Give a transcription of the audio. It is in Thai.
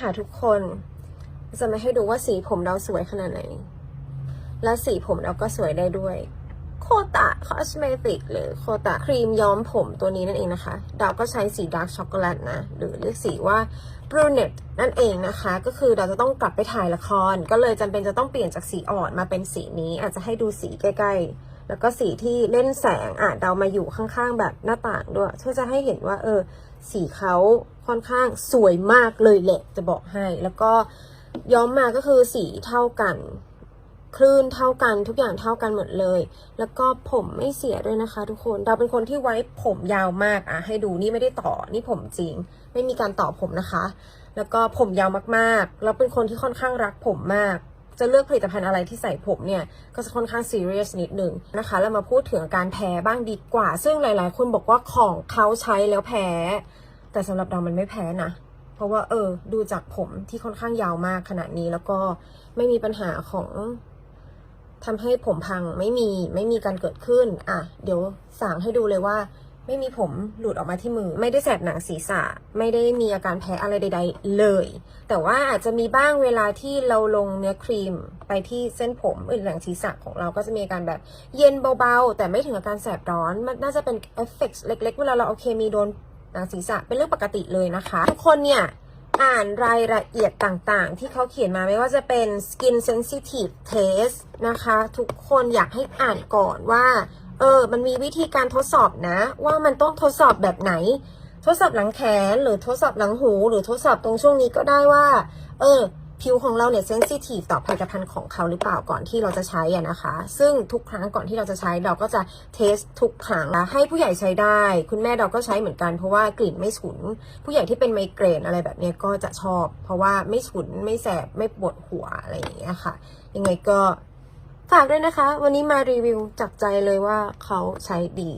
ค่ะทุกคนจะมาให้ดูว่าสีผมเราสวยขนาดไหน และสีผมเราก็สวยได้ด้วย คตะคอสเมติกหรือโคตะครีมย้อมผมตัวนี้นั่นเองนะคะ ดาวก็ใช้สีดาร์กช็อกโกแลตนะ หรือเรียกสีว่า brunette นั่นเองนะคะ ก็คือเราจะต้องกลับไปถ่ายละคร ก็เลยจำเป็นจะต้องเปลี่ยนจากสีอ่อนมาเป็นสีนี้ อาจจะให้ดูสีใกล้ ๆ แล้วก็สีที่เล่นแสงอะเดามาอยู่ข้างๆ แบบหน้าต่างด้วยเพื่อจะให้เห็นว่าเออ สีเขาค่อนข้างสวยมากเลยแหละจะบอกให้ แล้วก็ย้อมมาก็คือสีเท่ากัน คลื่นเท่ากันทุกอย่างเท่ากันหมดเลย แล้วก็ผมไม่เสียด้วยนะคะ ทุกคนเราเป็นคนที่ไว้ผมยาวมากอะให้ดูนี่ไม่ได้ต่อนี่ผมจริง ไม่มีการต่อผมนะคะ แล้วก็ผมยาวมากๆแล้วเป็นคนที่ค่อนข้างรักผมมาก จะเลือกผลิตภัณฑ์อะไรที่ใส่ผมเนี่ย ก็จะค่อนข้างซีเรียสนิดหนึ่งนะคะแล้วมาพูดถึงการแพ้บ้างดีกว่า ซึ่งหลาย ๆ คนบอกว่าของเขาใช้แล้วแพ้ แต่สำหรับเรามันไม่แพ้นะเพราะว่าเออดูจากผมที่ค่อนข้างยาวมากขนาดนี้แล้วก็ไม่มีปัญหาของ ทำให้ผมพังไม่มีไม่มีการเกิดขึ้น อะ เดี๋ยวสางให้ดูเลยว่า ไม่มีผมหลุดออกมาที่มือ ไม่ได้แสบหนังศีรษะ ไม่ได้มีอาการแพ้อะไรใด ๆ เลย แต่ว่าอาจจะมีบ้างเวลาที่เราลงเนื้อครีมไปที่เส้นผมหรือหนังศีรษะของเราก็จะมีอาการแบบเย็นเบาๆ แต่ไม่ถึงอาการแสบร้อน มันน่าจะเป็นเอฟเฟกต์เล็ก ๆ เวลาเราเอาเคมีโดนหนังศีรษะเป็นเรื่องปกติเลยนะคะ ทุกคนเนี่ย อ่านรายละเอียดต่างๆ ที่เขาเขียนมาไม่ว่าจะเป็น skin sensitive test นะคะ ทุกคนอยากให้อ่านก่อนว่า เออ มันมีวิธีการทดสอบนะ ว่ามันต้องทดสอบแบบไหน ทดสอบหลังแขน หรือทดสอบหลังหู หรือทดสอบตรงช่วงนี้ก็ได้ว่า เออ ผิวของเราเนี่ยเซนซิทีฟต่อผลิตภัณฑ์ของเขาหรือเปล่าก่อนที่เราจะใช้อะนะคะ ซึ่งทุกครั้งก่อนที่เราจะใช้เราก็จะเทสทุกครั้งนะให้ผู้ใหญ่ใช้ได้ คุณแม่เราก็ใช้เหมือนกันเพราะว่ากลิ่นไม่ฉุน ผู้ใหญ่ที่เป็นไมเกรนอะไรแบบนี้ก็จะชอบ เพราะว่าไม่ฉุนไม่แสบไม่ปวดหัวอะไรอย่างเงี้ยค่ะ ยังไงก็ฝากด้วยนะคะ วันนี้มารีวิวจากใจเลยว่าเขาใช้ดี